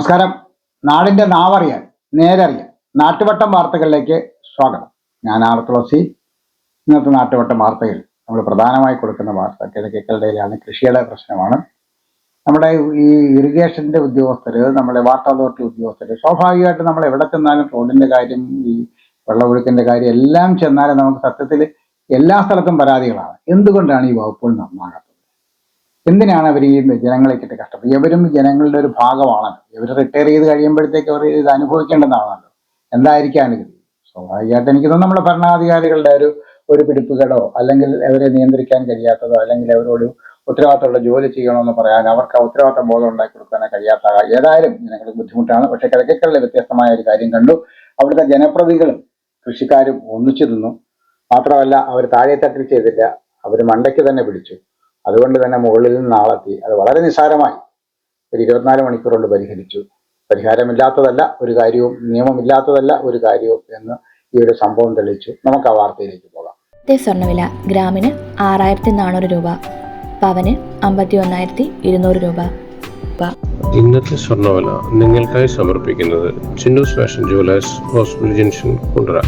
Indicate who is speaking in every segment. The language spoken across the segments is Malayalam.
Speaker 1: നമസ്കാരം. നാടിന്റെ നാവറിയാൻ നേരറിയാൻ നാട്ടുവട്ടം വാർത്തകളിലേക്ക് സ്വാഗതം. ഞാൻ ആർ തുളസി. ഇന്നത്തെ നാട്ടുവട്ടം വാർത്തകൾ നമ്മൾ പ്രധാനമായി കൊടുക്കുന്ന വാർത്ത കിഴക്കേക്കലടയിലാണ് കൃഷിയുടെ പ്രശ്നമാണ്. നമ്മുടെ ഈ ഇറിഗേഷന്റെ ഉദ്യോഗസ്ഥര് നമ്മുടെ വാട്ടർ അതോറിറ്റി ഉദ്യോഗസ്ഥര് സ്വാഭാവികമായിട്ട് നമ്മൾ എവിടെ ചെന്നാലും റോഡിന്റെ കാര്യം ഈ വെള്ളമൊഴുക്കിന്റെ കാര്യം എല്ലാം ചെന്നാലും നമുക്ക് സത്യത്തിൽ എല്ലാ സ്ഥലത്തും പരാതികളാണ്. എന്തുകൊണ്ടാണ് ഈ വകുപ്പുകൾ നന്നാകാത്തത്? എന്തിനാണ് അവർ ഈ ജനങ്ങളെ കിട്ടി കഷ്ടപ്പെടുന്നത് ഇവരും ജനങ്ങളുടെ ഒരു ഭാഗമാണല്ലോ ഇവർ റിട്ടയർ ചെയ്ത് കഴിയുമ്പോഴത്തേക്ക് അവർ ഇത് അനുഭവിക്കേണ്ടതാണല്ലോ എന്തായിരിക്കാണ് ഇത്? സ്വാഭാവികമായിട്ട് എനിക്ക് തോന്നുന്നു നമ്മുടെ ഭരണാധികാരികളുടെ ഒരു ഒരു പിടിപ്പുകേടോ അല്ലെങ്കിൽ അവരെ നിയന്ത്രിക്കാൻ കഴിയാത്തതോ അല്ലെങ്കിൽ അവരോട് ഉത്തരവാദിത്തമുള്ള ജോലി ചെയ്യണമെന്ന് പറയാൻ അവർക്ക് ഉത്തരവാദിത്തം ബോധം ഉണ്ടാക്കി കൊടുക്കാനോ കഴിയാത്ത ഏതായാലും ജനങ്ങൾക്ക് ബുദ്ധിമുട്ടാണ്. പക്ഷെ കിഴക്കേക്കളിലെ വ്യത്യസ്തമായ ഒരു കാര്യം കണ്ടു. അവിടുത്തെ ജനപ്രതികളും കൃഷിക്കാരും ഒന്നിച്ചു നിന്നു. മാത്രമല്ല അവർ താഴെത്തട്ടിൽ ചെയ്തില്ല. അവർ മണ്ടയ്ക്ക് തന്നെ പിടിച്ചു. അതുകൊണ്ട് തന്നെ മുകളിൽ നിന്ന് ആളെത്തി. അത് വളരെ നിസ്സാരമായി. ഒരു ഇരുപത്തിനാല് മണിക്കൂർ കൊണ്ട് പരിഹരിച്ചു. പരിഹാരമില്ലാത്തതല്ല ഒരു കാര്യവും നിയമമില്ലാത്തതല്ല ഒരു കാര്യവും എന്ന് ഈ ഒരു സംഭവം തെളിയിച്ചു. നമുക്ക് ആ വാർത്തയിലേക്ക് പോകാം.
Speaker 2: സ്വർണവില ഗ്രാമിന് ആറായിരത്തി നാനൂറ് രൂപ പവന് അമ്പത്തി ഒന്നായിരത്തി ഇരുന്നൂറ് രൂപ.
Speaker 3: ഇന്നത്തെ സ്വർണവില നിങ്ങൾക്കായി സമർപ്പിക്കുന്നത് Chinnus fashion jewellers hospital junction Kundara.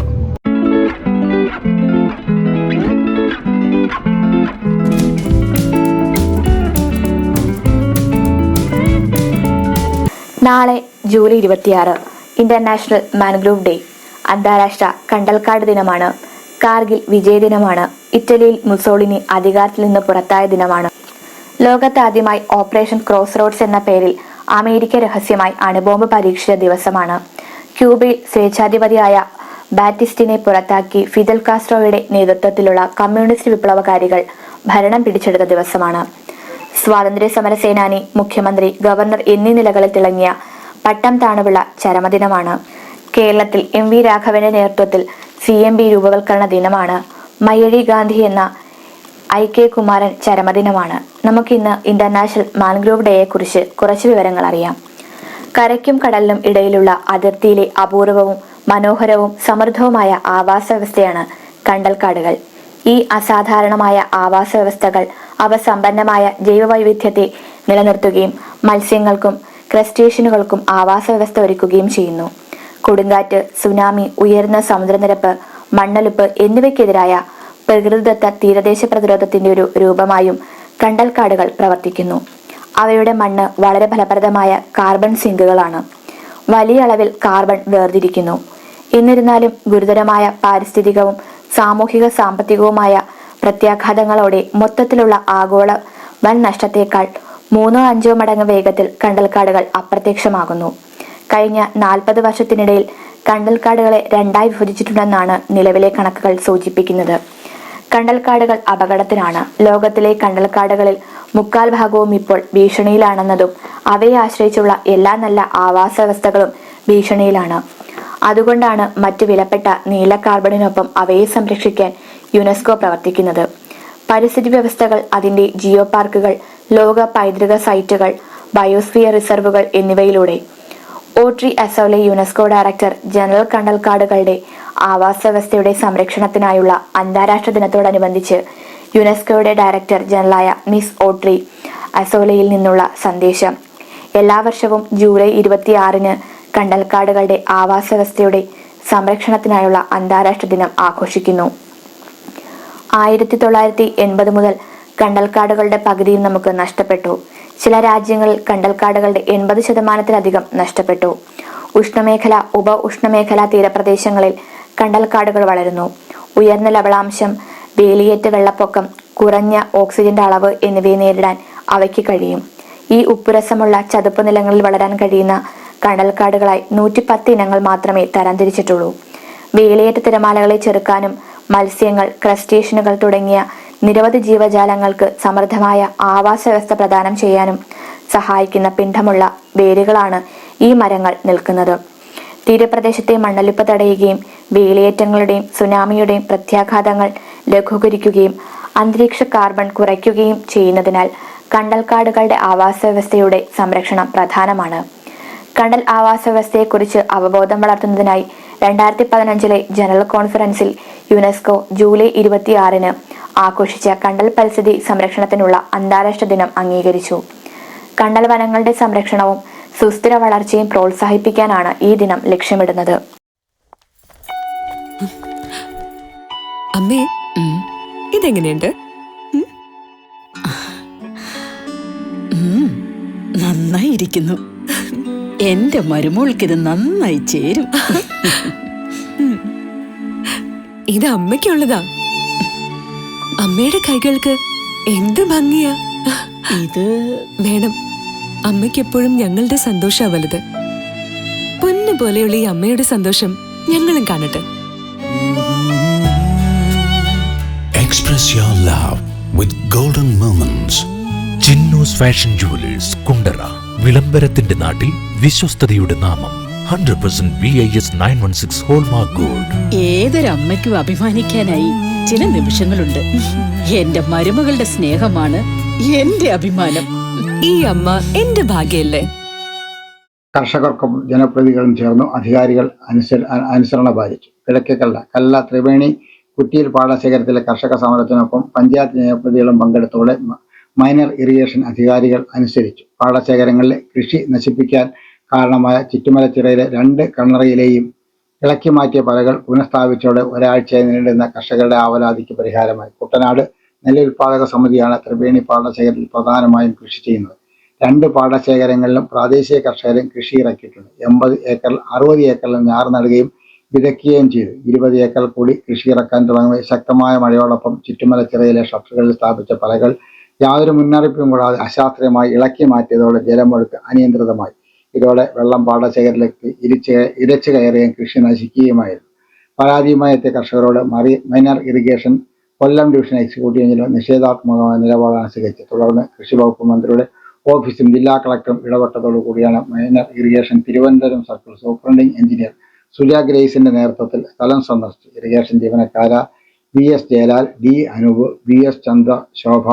Speaker 2: നാളെ ജൂലൈ ഇരുപത്തിയാറ് ഇന്റർനാഷണൽ മാൻഗ്രൂവ് ഡേ അന്താരാഷ്ട്ര കണ്ടൽക്കാട് ദിനമാണ്. കാർഗിൽ വിജയ ദിനമാണ്. ഇറ്റലിയിൽ മുസോളിനി അധികാരത്തിൽ നിന്ന് പുറത്തായ ദിനമാണ്. ലോകത്താദ്യമായി ഓപ്പറേഷൻ ക്രോസ് റോഡ്സ് എന്ന പേരിൽ അമേരിക്ക രഹസ്യമായി അണുബോംബ് പരീക്ഷിച്ച ദിവസമാണ്. ക്യൂബയിൽ സ്വേച്ഛാധിപതിയായ ബാറ്റിസ്റ്റിനെ പുറത്താക്കി ഫിദൽ കാസ്ട്രോയുടെ നേതൃത്വത്തിലുള്ള കമ്മ്യൂണിസ്റ്റ് വിപ്ലവകാരികൾ ഭരണം പിടിച്ചെടുത്ത ദിവസമാണ്. സ്വാതന്ത്ര്യ സമര സേനാനി മുഖ്യമന്ത്രി ഗവർണർ എന്നീ നിലകളിൽ തിളങ്ങിയ പട്ടം താണുവിള ചരമദിനമാണ്. കേരളത്തിൽ എം വി രാഘവന്റെ നേതൃത്വത്തിൽ സി എം ബി രൂപവൽക്കരണ ദിനമാണ്. മയ്യഴി ഗാന്ധി എന്ന ഐ കെ കുമാരൻ ചരമദിനമാണ്. നമുക്കിന്ന് ഇന്റർനാഷണൽ മാൻഗ്രോവ് ഡേയെ കുറിച്ച് കുറച്ച് വിവരങ്ങൾ അറിയാം. കരയ്ക്കും കടലിനും ഇടയിലുള്ള അതിർത്തിയിലെ അപൂർവവും മനോഹരവും സമൃദ്ധവുമായ ആവാസ വ്യവസ്ഥയാണ് കണ്ടൽക്കാടുകൾ. ഈ അസാധാരണമായ ആവാസ വ്യവസ്ഥകൾ അവ സമ്പന്നമായ ജൈവവൈവിധ്യത്തെ നിലനിർത്തുകയും മത്സ്യങ്ങൾക്കും ക്രസ്റ്റേഷ്യനുകൾക്കും ആവാസ വ്യവസ്ഥ ഒരുക്കുകയും ചെയ്യുന്നു. കൊടുങ്കാറ്റ് സുനാമി ഉയർന്ന സമുദ്രനിരപ്പ് മണ്ണൊലിപ്പ് എന്നിവയ്ക്കെതിരായ പ്രകൃതിദത്ത തീരദേശ പ്രതിരോധത്തിന്റെ ഒരു രൂപമായും കണ്ടൽക്കാടുകൾ പ്രവർത്തിക്കുന്നു. അവയുടെ മണ്ണ് വളരെ ഫലപ്രദമായ കാർബൺ സിങ്കുകളാണ്. വലിയ അളവിൽ കാർബൺ വേർതിരിക്കുന്നു. എന്നിരുന്നാലും ഗുരുതരമായ പാരിസ്ഥിതികവും സാമൂഹിക സാമ്പത്തികവുമായ പ്രത്യാഘാതങ്ങളോടെ മൊത്തത്തിലുള്ള ആഗോള വൻ നഷ്ടത്തേക്കാൾ മൂന്നോ അഞ്ചോ മടങ്ങ് വേഗത്തിൽ കണ്ടൽക്കാടുകൾ അപ്രത്യക്ഷമാകുന്നു. കഴിഞ്ഞ നാൽപ്പത് വർഷത്തിനിടയിൽ കണ്ടൽക്കാടുകളെ രണ്ടായി വിഭജിച്ചിട്ടുണ്ടെന്നാണ് നിലവിലെ കണക്കുകൾ സൂചിപ്പിക്കുന്നത്. കണ്ടൽക്കാടുകൾ അപകടത്തിലാണ്. ലോകത്തിലെ കണ്ടൽക്കാടുകളിൽ മുക്കാൽ ഭാഗവും ഇപ്പോൾ ഭീഷണിയിലാണെന്നതും അവയെ ആശ്രയിച്ചുള്ള എല്ലാ നല്ല ആവാസ വ്യവസ്ഥകളും ഭീഷണിയിലാണ്. അതുകൊണ്ടാണ് മറ്റു വിലപ്പെട്ട നീല കാർബണിനൊപ്പം അവയെ സംരക്ഷിക്കാൻ യുനെസ്കോ പ്രവർത്തിക്കുന്നത്. പരിസ്ഥിതി വ്യവസ്ഥകൾ അതിന്റെ ജിയോ പാർക്കുകൾ ലോക പൈതൃക സൈറ്റുകൾ ബയോസ്ഫിയർ റിസർവുകൾ എന്നിവയിലൂടെ. Audrey Azoulay UNESCO director general കണ്ടൽക്കാടുകളുടെ ആവാസ വ്യവസ്ഥയുടെ സംരക്ഷണത്തിനായുള്ള അന്താരാഷ്ട്ര ദിനത്തോടനുബന്ധിച്ച് യുനെസ്കോയുടെ ഡയറക്ടർ ജനറലായ മിസ് ഓട്രി അസോലയിൽ നിന്നുള്ള സന്ദേശം. എല്ലാ വർഷവും ജൂലൈ ഇരുപത്തിയാറിന് കണ്ടൽക്കാടുകളുടെ ആവാസ വ്യവസ്ഥയുടെ സംരക്ഷണത്തിനായുള്ള അന്താരാഷ്ട്ര ദിനം ആഘോഷിക്കുന്നു. ആയിരത്തി തൊള്ളായിരത്തി എൺപത് മുതൽ കണ്ടൽക്കാടുകളുടെ പകുതിയും നമുക്ക് നഷ്ടപ്പെട്ടു. ചില രാജ്യങ്ങളിൽ കണ്ടൽക്കാടുകളുടെ എൺപത് ശതമാനത്തിലധികം നഷ്ടപ്പെട്ടു. ഉഷ്ണമേഖല ഉപ ഉഷ്ണമേഖല തീരപ്രദേശങ്ങളിൽ കണ്ടൽക്കാടുകൾ വളരുന്നു. ഉയർന്ന ലവളാംശം വേലിയേറ്റ വെള്ളപ്പൊക്കം കുറഞ്ഞ ഓക്സിജന്റെ അളവ് എന്നിവയെ നേരിടാൻ അവയ്ക്ക് കഴിയും. ഈ ഉപ്പുരസമുള്ള ചതുപ്പ് നിലങ്ങളിൽ വളരാൻ കഴിയുന്ന കണ്ടൽക്കാടുകളായി നൂറ്റി പത്ത് ഇനങ്ങൾ മാത്രമേ തരംതിരിച്ചിട്ടുള്ളൂ. വേലിയേറ്റ തിരമാലകളെ ചെറുക്കാനും മത്സ്യങ്ങൾ ക്രസ്റ്റേഷ്യനുകൾ തുടങ്ങിയ നിരവധി ജീവജാലങ്ങൾക്ക് സമൃദ്ധമായ ആവാസ വ്യവസ്ഥ പ്രദാനം ചെയ്യാനും സഹായിക്കുന്ന പിണ്ഡമുള്ള വേരുകളാണ് ഈ മരങ്ങൾ നിൽക്കുന്നത്. തീരപ്രദേശത്തെ മണ്ണൊലിപ്പ് തടയുകയും വേലിയേറ്റങ്ങളുടെയും സുനാമിയുടെയും പ്രത്യാഘാതങ്ങൾ ലഘൂകരിക്കുകയും അന്തരീക്ഷ കാർബൺ കുറയ്ക്കുകയും ചെയ്യുന്നതിനാൽ കണ്ടൽക്കാടുകളുടെ ആവാസ വ്യവസ്ഥയുടെ സംരക്ഷണം പ്രധാനമാണ്. കണ്ടൽ ആവാസ വ്യവസ്ഥയെക്കുറിച്ച് അവബോധം വളർത്തുന്നതിനായി രണ്ടായിരത്തി പതിനഞ്ചിലെ ജനറൽ കോൺഫറൻസിൽ യുനെസ്കോ ജൂലൈ ഇരുപത്തിയാറിന് ആഘോഷിച്ച കണ്ടൽ പരിസ്ഥിതി സംരക്ഷണത്തിനുള്ള അന്താരാഷ്ട്ര ദിനം അംഗീകരിച്ചു. കണ്ടൽ വനങ്ങളുടെ സംരക്ഷണവും സുസ്ഥിര വളർച്ചയും പ്രോത്സാഹിപ്പിക്കാനാണ് ഈ ദിനം ലക്ഷ്യമിടുന്നത്.
Speaker 4: അമ്മേ ഇതെങ്ങനെയുണ്ട്?
Speaker 5: നന്നായിരിക്കുന്നു എന്റെ മരുമോൾക്കിത് നന്നായി ചേരും.
Speaker 4: ഇത് അമ്മയ്ക്കുള്ളതാ. അമ്മയുടെ കൈകൾക്ക് എന്ത് ഭംഗിയാ.
Speaker 5: ഇത്
Speaker 4: വേണം അമ്മയ്ക്കെപ്പോഴും ഞങ്ങളുടെ സന്തോഷാ വലുത് പൊന്നു പോലെയുള്ള ഈ അമ്മയുടെ സന്തോഷം ഞങ്ങളും കാണട്ടെ.
Speaker 6: Express your love with golden moments.
Speaker 7: Chinnus fashion jewellers Kundara വിളംബരത്തിന്റെ നാട്ടിൽ വിശ്വസ്തയുടെ നാമം. Hundred percent B I S nine one six hallmark gold
Speaker 5: ഏതൊരമ്മയ്ക്കും അഭിമാനിക്കാനായി ചില നിമിഷങ്ങളുണ്ട്. എന്റെ മരുമകളുടെ സ്നേഹമാണ് എന്റെ അഭിമാനം.
Speaker 4: ഈ അമ്മ എന്റെ ഭാഗ്യല്ലേ?
Speaker 1: കർഷകർക്കും ജനപ്രതികളും ചേർന്നു അധികാരികൾ അനുസര അനുസരണ പാലിച്ചു. കിഴക്കേക്കല്ല കല്ല ത്രിവേണി കുറ്റിയിൽ പാടശേഖരത്തിലെ കർഷക സമരത്തിനൊപ്പം പഞ്ചായത്ത് ജനപ്രതികളും പങ്കെടുത്തോടെ മൈനർ ഇറിഗേഷൻ അധികാരികൾ അനുസരിച്ചു. പാടശേഖരങ്ങളിലെ കൃഷി നശിപ്പിക്കാൻ കാരണമായ ചുറ്റുമലച്ചിറയിലെ രണ്ട് കണ്ണറയിലെയും ഇളക്കി മാറ്റിയ പലകൾ പുനഃസ്ഥാപിച്ചോടെ ഒരാഴ്ചയായി നേരിടുന്ന കർഷകരുടെ ആവലാതിക്ക് പരിഹാരമായി. കുട്ടനാട് നെല്ല് ഉൽപാദക സമിതിയാണ് ത്രിവേണി പാടശേഖരത്തിൽ പ്രധാനമായും കൃഷി ചെയ്യുന്നത്. രണ്ട് പാടശേഖരങ്ങളിലും പ്രാദേശിക കർഷകരും കൃഷി ഇറക്കിയിട്ടുണ്ട്. എൺപത് ഏക്കർ അറുപത് ഏക്കറിൽ ഞാറ് നടുകയും വിതയ്ക്കുകയും ചെയ്തു. ഇരുപത് ഏക്കർ കൂടി കൃഷി ഇറക്കാൻ തുടങ്ങിയ ശക്തമായ മഴയോടൊപ്പം ചുറ്റുമലച്ചിറയിലെ ഷട്ടറുകളിൽ സ്ഥാപിച്ച പലകൾ യാതൊരു മുന്നറിയിപ്പും കൂടാതെ അശാസ്ത്രീയമായി ഇളക്കി മാറ്റിയതോടെ ജലമൊഴുക്ക് അനിയന്ത്രിതമായി. ഇതോടെ വെള്ളം പാടശേഖരത്തിലേക്ക് ഇരിച്ച് ഇരച്ചു കയറുകയും കൃഷി നശിക്കുകയുമായിരുന്നു. പരാതിയുമായി എത്തിയ കർഷകരോട് മറി minor irrigation Kollam division executive engineer നിഷേധാത്മകമായ നിലപാടാണ് സ്വീകരിച്ചത് തുടർന്ന് കൃഷി വകുപ്പ് മന്ത്രിയുടെ ഓഫീസും ജില്ലാ കളക്ടറും ഇടപെട്ടതോടു കൂടിയാണ് minor irrigation Thiruvananthapuram circle superintending engineer Suja ഗ്രേസിന്റെ നേതൃത്വത്തിൽ സ്ഥലം സന്ദർശിച്ചു. Irrigation ജീവനക്കാര V S Jayalal D Anoop V S Chandra Shobha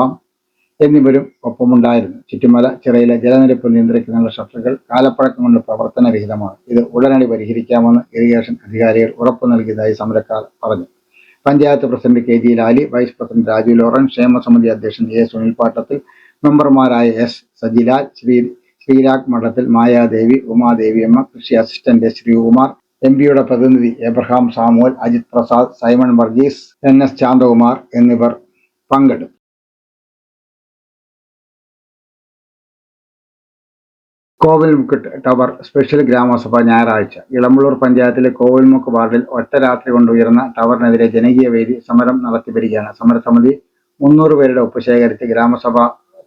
Speaker 1: എന്നിവരും ഒപ്പമുണ്ടായിരുന്നു. ചുറ്റുമല ചിറയിലെ ജലനിരപ്പ് നിയന്ത്രിക്കുന്നതിനുള്ള ഷട്ടറുകൾ കാലപ്പഴക്കം കൊണ്ട് പ്രവർത്തനരഹിതമാണ്. ഇത് ഉടനടി പരിഹരിക്കാമെന്ന് ഇറിഗേഷൻ അധികാരികൾ ഉറപ്പു നൽകിയതായി സമരക്കാർ പറഞ്ഞു. Panchayat president K G Lali vice president Raju Loren ക്ഷേമസമിതി അധ്യക്ഷൻ എ സുനിൽ പാട്ടത്തിൽ മെമ്പർമാരായ എസ് സജിലാൽ ശ്രീ ശ്രീരാഗ് മഠത്തിൽ മായാദേവി ഉമാദേവി ഉമാദേവിയമ്മ കൃഷി അസിസ്റ്റന്റ് ശ്രീകുമാർ എം പിയുടെ പ്രതിനിധി Abraham Samuel Ajith Prasad Simon Varghese N S Chanthakumar എന്നിവർ പങ്കെടുത്തു. കോവിൽമുക്ക് ടവർ സ്പെഷ്യൽ ഗ്രാമസഭ ഞായറാഴ്ച. ഇളമ്പള്ളൂർ പഞ്ചായത്തിലെ കോവിൽമുക്ക് വാർഡിൽ ഒറ്റ രാത്രി കൊണ്ട് ഉയർന്ന ടവറിനെതിരെ ജനകീയ വേദി സമരം നടത്തിവരികയാണ് സമരസമിതി മുന്നൂറ് പേരുടെ ഒപ്പ് ശേഖരിച്ച് ഗ്രാമസഭ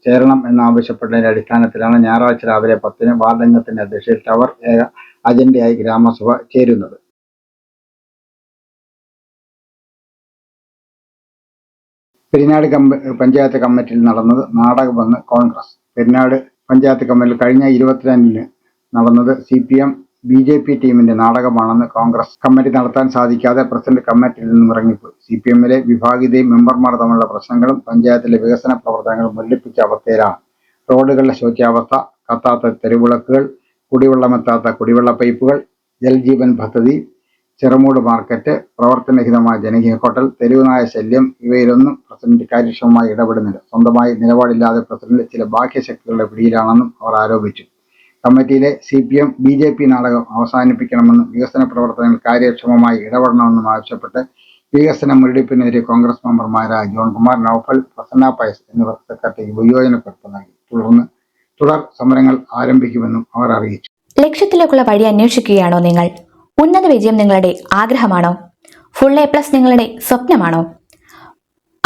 Speaker 1: ചേരണം എന്നാവശ്യപ്പെട്ടതിന്റെ അടിസ്ഥാനത്തിലാണ് ഞായറാഴ്ച രാവിലെ പത്തിന് വാർഡംഗത്തിന്റെ അധ്യക്ഷയിൽ ടവർ അജണ്ടയായി ഗ്രാമസഭ ചേരുന്നത്. പെരിനാട് കമ്പ പഞ്ചായത്ത് കമ്മിറ്റിയിൽ നടന്നത് നാടകമെന്ന് കോൺഗ്രസ്. പെരിനാട് പഞ്ചായത്ത് കമ്മിൽ കഴിഞ്ഞ ഇരുപത്തിരണ്ടിന് നടന്നത് C P M B J P ടീമിന്റെ നാടകമാണെന്ന് കോൺഗ്രസ് കമ്മിറ്റി നടത്താൻ സാധിക്കാതെ പ്രസിഡന്റ് കമ്മിറ്റിയിൽ നിന്നും ഇറങ്ങിപ്പോയി. സി പി എമ്മിലെ വിഭാഗീയതയും മെമ്പർമാർ തമ്മിലുള്ള പ്രശ്നങ്ങളും പഞ്ചായത്തിലെ വികസന പ്രവർത്തനങ്ങളും മുല്ലിപ്പിച്ച അവസ്ഥയിലാണ്. റോഡുകളുടെ ശോച്യാവസ്ഥ കത്താത്ത തെരുവിളക്കുകൾ കുടിവെള്ളമെത്താത്ത കുടിവെള്ള പൈപ്പുകൾ ജൽജീവൻ പദ്ധതി ചെറുമൂട് മാർക്കറ്റ് പ്രവർത്തനരഹിതമായ ജനകീയ ഹോട്ടൽ തെരുവുനായ ശല്യം ഇവയിലൊന്നും പ്രസിഡന്റ് കാര്യക്ഷമമായി ഇടപെടുന്നില്ല. സ്വന്തമായി നിലപാടില്ലാതെ പ്രസിഡന്റ് ചില ബാഹ്യശക്തികളുടെ പിടിയിലാണെന്നും അവർ ആരോപിച്ചു. കമ്മിറ്റിയിലെ C P M B J P നാടകം അവസാനിപ്പിക്കണമെന്നും വികസന പ്രവർത്തനങ്ങൾ കാര്യക്ഷമമായി ഇടപെടണമെന്നും ആവശ്യപ്പെട്ട് വികസന മുരടിപ്പിനെതിരെ കോൺഗ്രസ് മെമ്പർമാരായ ജോൺകുമാർ നൌഫൽ പ്രസന്ന പയസ് എന്നിവർ സെക്രട്ടറിക്ക് വിയോജനക്കുറിപ്പ് നൽകി. തുടർന്ന് തുടർ സമരങ്ങൾ ആരംഭിക്കുമെന്നും അവർ അറിയിച്ചു.
Speaker 2: ലക്ഷ്യത്തിലേക്കുള്ള വഴി അന്വേഷിക്കുകയാണോ നിങ്ങൾ? ഉന്നത വിജയം നിങ്ങളുടെ ആഗ്രഹമാണോ? ഫുൾ എ പ്ലസ് നിങ്ങളുടെ സ്വപ്നമാണോ?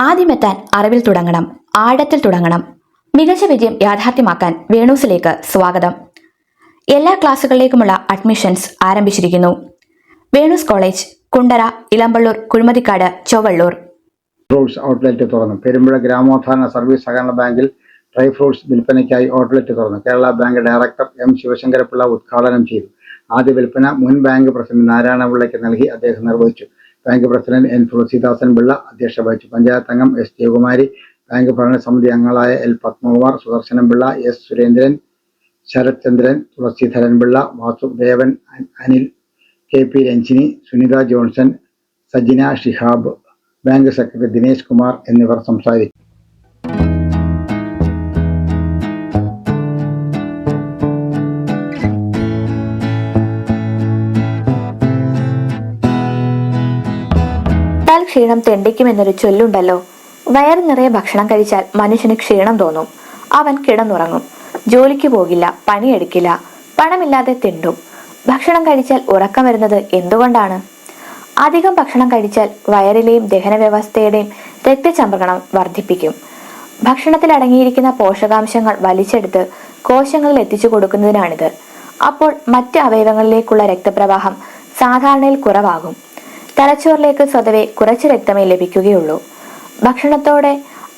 Speaker 2: ആദ്യമെത്താൻ അറിവിൽ തുടങ്ങണം ആഴത്തിൽ തുടങ്ങണം. മികച്ച വിജയം യാഥാർത്ഥ്യമാക്കാൻ വേണൂസിലേക്ക് സ്വാഗതം. എല്ലാ ക്ലാസ്സുകളിലേക്കുമുള്ള അഡ്മിഷൻസ് ആരംഭിച്ചിരിക്കുന്നു. Venus college Kundara Elampalloor Kuzhimathikkad Chowallur.
Speaker 1: Fruits outlet തുറന്നു. പെരുമ്പുഴ ഗ്രാമോത്ഥാന സർവീസ് സഹകരണ ബാങ്കിൽ ഡ്രൈ ഫ്രൂട്ട്സ് വിൽപ്പനയ്ക്കായി ഔട്ട്ലെറ്റ് തുറന്നു. Kerala bank director M Sivasankarapillai ഉദ്ഘാടനം ചെയ്തു. ആദ്യ വിൽപ്പന മുൻ ബാങ്ക് പ്രസിഡന്റ് നാരായണപിള്ളയ്ക്ക് നൽകി അദ്ദേഹം നിർവഹിച്ചു. Bank president N Thulasidasan Pillai അധ്യക്ഷ വഹിച്ചു. പഞ്ചായത്ത് അംഗം എസ് ജയകുമാരി ബാങ്ക് ഭരണസമിതി അംഗങ്ങളായ L Padmakumar Sudarsanam Pillai S Surendran Sarath Chandran Thulaseedharan Pillai Vasudevan Anil K P Ranjini Sunitha Johnson Sajina Shihab bank secretary Dinesh Kumar എന്നിവർ സംസാരിച്ചു.
Speaker 2: ക്ഷീണം തെണ്ടിക്കും എന്നൊരു ചൊല്ലുണ്ടല്ലോ. വയറ് നിറയെ ഭക്ഷണം കഴിച്ചാൽ മനുഷ്യന് ക്ഷീണം തോന്നും. അവൻ കിടന്നുറങ്ങും. ജോലിക്ക് പോകില്ല പണിയെടുക്കില്ല പണമില്ലാതെ തിണ്ടും. ഭക്ഷണം കഴിച്ചാൽ ഉറക്കം വരുന്നത് എന്തുകൊണ്ടാണ്? അധികം ഭക്ഷണം കഴിച്ചാൽ വയറിലെയും ദഹന വ്യവസ്ഥയുടെയും രക്തചംക്രമണം വർദ്ധിപ്പിക്കും. ഭക്ഷണത്തിൽ അടങ്ങിയിരിക്കുന്ന പോഷകാംശങ്ങൾ വലിച്ചെടുത്ത് കോശങ്ങളിൽ എത്തിച്ചു കൊടുക്കുന്നതിനാണിത്. അപ്പോൾ മറ്റ് അവയവങ്ങളിലേക്കുള്ള രക്തപ്രവാഹം സാധാരണയിൽ കുറവാകും. തലച്ചോറിലേക്ക് സ്വതവേ കുറച്ച് രക്തമേ ലഭിക്കുകയുള്ളൂ. ഭക്ഷണത്തോടെ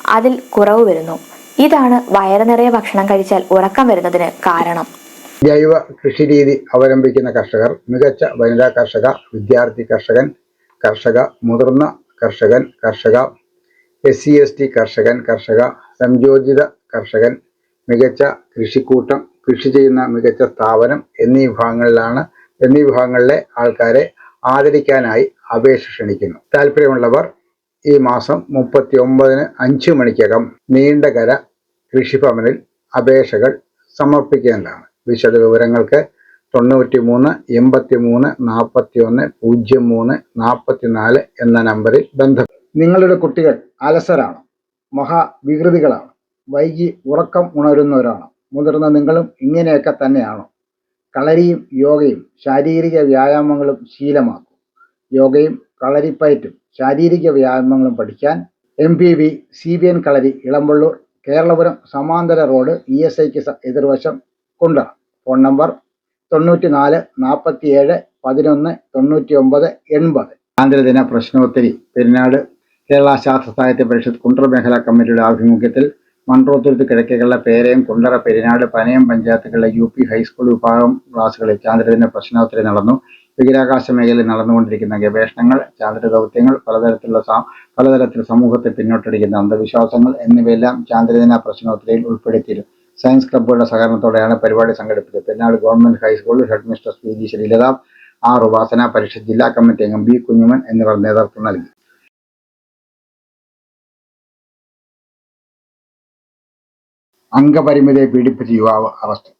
Speaker 2: അതിൽ കുറവ് വരുന്നു. ഇതാണ് വയറ് നിറയെ ഭക്ഷണം കഴിച്ചാൽ ഉറക്കം വരുന്നതിന് കാരണം.
Speaker 1: ജൈവ കൃഷി രീതി അവലംബിക്കുന്ന കർഷകർ മികച്ച വനിതാ കർഷക വിദ്യാർത്ഥി കർഷകൻ കർഷക മുതിർന്ന കർഷകൻ കർഷക എസ് സി എസ് ടി കർഷകൻ കർഷക സംയോജിത കർഷകൻ മികച്ച കൃഷിക്കൂട്ടം കൃഷി ചെയ്യുന്ന മികച്ച സ്ഥാപനം എന്നീ വിഭാഗങ്ങളിലാണ് എന്നീ വിഭാഗങ്ങളിലെ ആൾക്കാരെ ആദരിക്കാനായി അപേക്ഷ ക്ഷണിക്കുന്നു. താല്പര്യമുള്ളവർ ഈ മാസം മുപ്പത്തി ഒമ്പതിന് അഞ്ച് മണിക്കകം നീണ്ടകര കൃഷിഭവനിൽ അപേക്ഷകൾ സമർപ്പിക്കേണ്ടതാണ്. വിശദ വിവരങ്ങൾക്ക് തൊണ്ണൂറ്റി മൂന്ന് എൺപത്തി മൂന്ന് നാൽപ്പത്തി ഒന്ന് പൂജ്യം മൂന്ന് നാൽപ്പത്തി നാല് എന്ന നമ്പറിൽ ബന്ധം. നിങ്ങളുടെ കുട്ടികൾ അലസരാണ്. മഹാവികൃതികളാണ്. വൈകി ഉറക്കം ഉണരുന്നവരാണ്. മുതിർന്ന നിങ്ങളും ഇങ്ങനെയൊക്കെ തന്നെയാണോ. കളരിയും യോഗയും ശാരീരിക വ്യായാമങ്ങളും ശീലമാക്കും. യോഗയും കളരിപ്പയറ്റും ശാരീരിക വ്യായാമങ്ങളും പഠിക്കാൻ M P V C B N Kalari Elampalloor Keralapuram സമാന്തര റോഡ് ഇ എസ് ഐക്ക് എതിർവശം കുണ്ട ഫോൺ നമ്പർ തൊണ്ണൂറ്റി നാല് നാൽപ്പത്തി ഏഴ് പതിനൊന്ന് തൊണ്ണൂറ്റി ഒമ്പത് എൺപത്. ആന്തരദിന പ്രശ്നോത്തരി പെരിനാട് കേരള ശാസ്ത്ര സാഹിത്യ പരിഷത്ത് കുണ്ടറ മേഖലാ കമ്മിറ്റിയുടെ ആഭിമുഖ്യത്തിൽ മൺട്രോത്തുരുത്ത് കിഴക്കേകളുടെ പേരയം കുണ്ടറ പെരിനാട് പനയം പഞ്ചായത്തുകളിലെ യു പി ഹൈസ്കൂൾ വിഭാഗം ക്ലാസ്സുകളിൽ ചാന്ദ്രദിന പ്രശ്നോത്തരി നടന്നു. ബഹിരാകാശ മേഖലയിൽ നടന്നുകൊണ്ടിരിക്കുന്ന ഗവേഷണങ്ങൾ ചാന്ദ്ര ദൗത്യങ്ങൾ പലതരത്തിലുള്ള പലതരത്തിൽ സമൂഹത്തെ പിന്നോട്ടടിക്കുന്ന അന്ധവിശ്വാസങ്ങൾ എന്നിവയെല്ലാം ചാന്ദ്രദിന പ്രശ്നോത്തരിയിൽ ഉൾപ്പെടുത്തിയിരുന്നു. സയൻസ് ക്ലബ്ബുകളുടെ സഹകരണത്തോടെയാണ് പരിപാടി സംഘടിപ്പിച്ചത്. Perinad government high school head mister P G Sreelatha R Upasana Parishad ജില്ലാ കമ്മിറ്റി അംഗം ബി കുഞ്ഞുമൻ എന്നിവർ നേതൃത്വം നൽകി. അംഗപരിമിതിയെ പീഡിപ്പിച്ച യുവാവ് അറസ്റ്റ്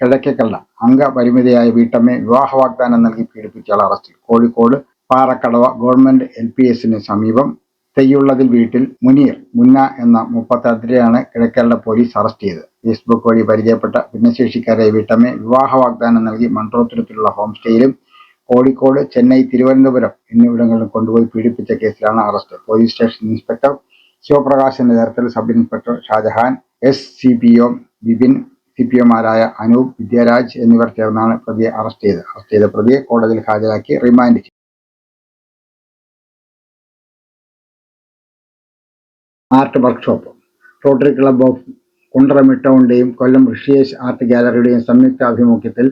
Speaker 1: കിഴക്കേക്കല്ല അംഗപരിമിതിയായ വീട്ടമ്മയെ വിവാഹ വാഗ്ദാനം നൽകി പീഡിപ്പിച്ചയാൾ അറസ്റ്റിൽ Kozhikode Parakkadavu government L P എസിന് സമീപം തെയ്യുള്ളതിൽ വീട്ടിൽ മുനീർ മുന്ന എന്ന മുപ്പത്തതിരെയാണ് കിഴക്കേരുടെ പോലീസ് അറസ്റ്റ് ചെയ്തത്. ഫേസ്ബുക്ക് വഴി പരിചയപ്പെട്ട ഭിന്നശേഷിക്കാരെ വീട്ടമ്മയെ വിവാഹ വാഗ്ദാനം നൽകി മൺട്രോത്തുരത്തിലുള്ള ഹോം സ്റ്റേയിലും കോഴിക്കോട് ചെന്നൈ തിരുവനന്തപുരം എന്നിവിടങ്ങളിലും കൊണ്ടുപോയി പീഡിപ്പിച്ച കേസിലാണ് അറസ്റ്റ് പോലീസ് സ്റ്റേഷൻ ഇൻസ്പെക്ടർ ശിവപ്രകാശിന്റെ നേതൃത്വത്തിൽ sub inspector Shajahan S C P O Bipin C P ഒമാരായ Anoop Vidyaraj എന്നിവർ ചേർന്നാണ് പ്രതിയെ അറസ്റ്റ് ചെയ്തത്. അറസ്റ്റ് ചെയ്ത പ്രതിയെ കോടതിയിൽ ഹാജരാക്കി റിമാൻഡ് ചെയ്തു. Art workshop Rotary club of Kundara മിട്ടൗണിന്റെയും Kollam Rishiyesh art ഗാലറിയുടെയും സംയുക്ത ആഭിമുഖ്യത്തിൽ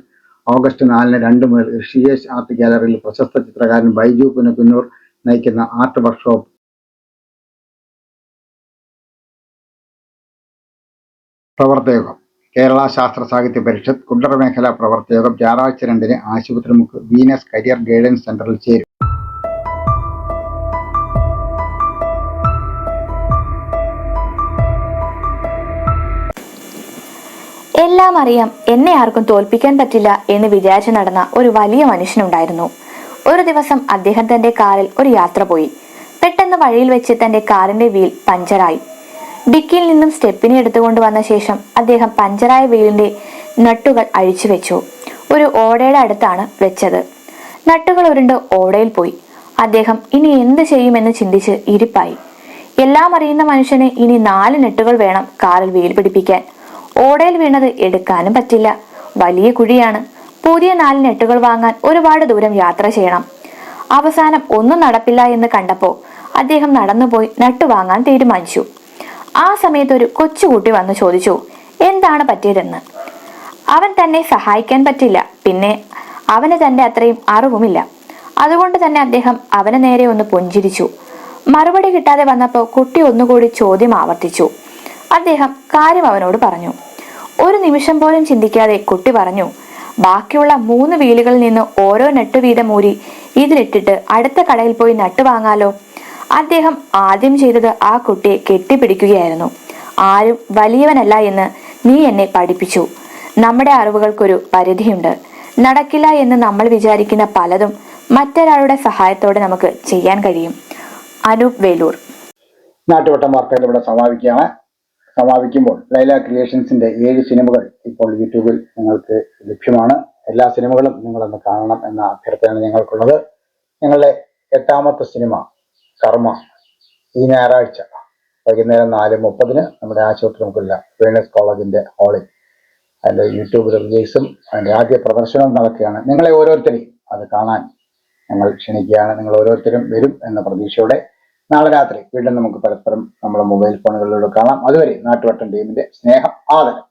Speaker 1: ഓഗസ്റ്റ് നാലിന് രണ്ട് മുതൽ ഋഷിയേഷ് ആർട്ട് ഗാലറിയിൽ പ്രശസ്ത ചിത്രകാരൻ ബൈജു പുനക്കുന്നൂർ നയിക്കുന്ന ആർട്ട് വർക്ക്ഷോപ്പ് പ്രവർത്തയോഗം കേരള ശാസ്ത്ര സാഹിത്യ പരിഷത്ത് കുണ്ടറ മേഖല പ്രവർത്തയോഗം ഞായറാഴ്ച രണ്ടിന് ആശുപത്രി മുക്ക് വീനസ് കരിയർ ഗൈഡൻസ് സെന്ററിൽ ചേരും.
Speaker 2: എല്ലാം അറിയാം എന്നെ ആർക്കും തോൽപ്പിക്കാൻ പറ്റില്ല എന്ന് വിചാരിച്ചു നടന്ന ഒരു വലിയ മനുഷ്യനുണ്ടായിരുന്നു. ഒരു ദിവസം അദ്ദേഹം തന്റെ കാറിൽ ഒരു യാത്ര പോയി. പെട്ടെന്ന് വഴിയിൽ വെച്ച് തന്റെ കാറിന്റെ വീൽ പഞ്ചറായി. ഡിക്കിയിൽ നിന്നും സ്റ്റെപ്പിനെ എടുത്തുകൊണ്ട് വന്ന ശേഷം അദ്ദേഹം പഞ്ചറായ വീലിന്റെ നട്ടുകൾ അഴിച്ചു വെച്ചു. ഒരു ഓടയുടെ അടുത്താണ് വെച്ചത്. നട്ടുകൾ ഉരുണ്ട് ഓടയിൽ പോയി. അദ്ദേഹം ഇനി എന്ത് ചെയ്യുമെന്ന് ചിന്തിച്ച് ഇരിപ്പായി. എല്ലാം അറിയുന്ന മനുഷ്യന് ഇനി നാല് നെട്ടുകൾ വേണം കാറിൽ വീൽ പിടിപ്പിക്കാൻ. ഓടയിൽ വീണത് എടുക്കാനും പറ്റില്ല. വലിയ കുഴിയാണ്. പുതിയ നാല് നെട്ടുകൾ വാങ്ങാൻ ഒരുപാട് ദൂരം യാത്ര ചെയ്യണം. അവസാനം ഒന്നും നടപ്പില്ല എന്ന് കണ്ടപ്പോ അദ്ദേഹം നടന്നുപോയി നട്ടു വാങ്ങാൻ തീരുമാനിച്ചു. ആ സമയത്ത് ഒരു കൊച്ചുകുട്ടി വന്ന് ചോദിച്ചു എന്താണ് പറ്റിയതെന്ന്? അവൻ തന്നെ സഹായിക്കാൻ പറ്റില്ല. പിന്നെ അവന് തന്റെ അത്രയും അറിവുമില്ല. അതുകൊണ്ട് തന്നെ അദ്ദേഹം അവനെ നേരെ ഒന്ന് പുഞ്ചിരിച്ചു. മറുപടി കിട്ടാതെ വന്നപ്പോൾ കുട്ടി ഒന്നുകൂടി ചോദ്യം ആവർത്തിച്ചു. അദ്ദേഹം കാര്യം അവനോട് പറഞ്ഞു. ഒരു നിമിഷം പോലും ചിന്തിക്കാതെ കുട്ടി പറഞ്ഞു ബാക്കിയുള്ള മൂന്ന് വീലുകളിൽ നിന്ന് ഓരോ നട്ട് വീതം ഊരി ഇതിലിട്ടിട്ട് അടുത്ത കടയിൽ പോയി നട്ട് വാങ്ങാലോ അദ്ദേഹം ആദ്യം ചെയ്തത് ആ കുട്ടിയെ കെട്ടിപ്പിടിക്കുകയായിരുന്നു. ആരും വലിയവനല്ല എന്ന് നീ എന്നെ പഠിപ്പിച്ചു. നമ്മുടെ അറിവുകൾക്കൊരു പരിധിയുണ്ട്. നടക്കില്ല എന്ന് നമ്മൾ വിചാരിക്കുന്ന പലതും മറ്റൊരാളുടെ സഹായത്തോടെ നമുക്ക് ചെയ്യാൻ കഴിയും. അനൂപ് വേലൂർ.
Speaker 1: നാട്ടുവട്ടം വാർത്തകൾ ഇവിടെ സമാപിക്കുകയാണ്. സമാപിക്കുമ്പോൾ ലൈല ക്രിയേഷൻസിന്റെ ഏഴ് സിനിമകൾ ഇപ്പോൾ യൂട്യൂബിൽ നിങ്ങൾക്ക് ലഭ്യമാണ്. എല്ലാ സിനിമകളും നിങ്ങളൊന്ന് കാണണം എന്ന അഭ്യർത്ഥനയാണ് ഞങ്ങൾക്കുള്ളത്. ഞങ്ങളുടെ എട്ടാമത്തെ സിനിമ കർമ്മ ഈ ഞായറാഴ്ച വൈകുന്നേരം നാല് മുപ്പതിന് നമ്മുടെ ആശുപത്രി നമുക്കില്ല വേണസ് കോളേജിന്റെ ഹാളിൽ അതിന്റെ യൂട്യൂബ് റിലീസും അതിന്റെ ആദ്യ പ്രദർശനവും നടക്കുകയാണ്. നിങ്ങളെ ഓരോരുത്തരെയും അത് കാണാൻ ഞങ്ങൾ ക്ഷണിക്കുകയാണ്. നിങ്ങൾ ഓരോരുത്തരും വരും എന്ന പ്രതീക്ഷയോടെ നാളെ രാത്രി വീണ്ടും നമുക്ക് പരസ്പരം നമ്മുടെ മൊബൈൽ ഫോണുകളിലൂടെ കാണാം. അതുവരെ നാട്ടുവട്ടം ടീമിന്റെ സ്നേഹം ആദരം.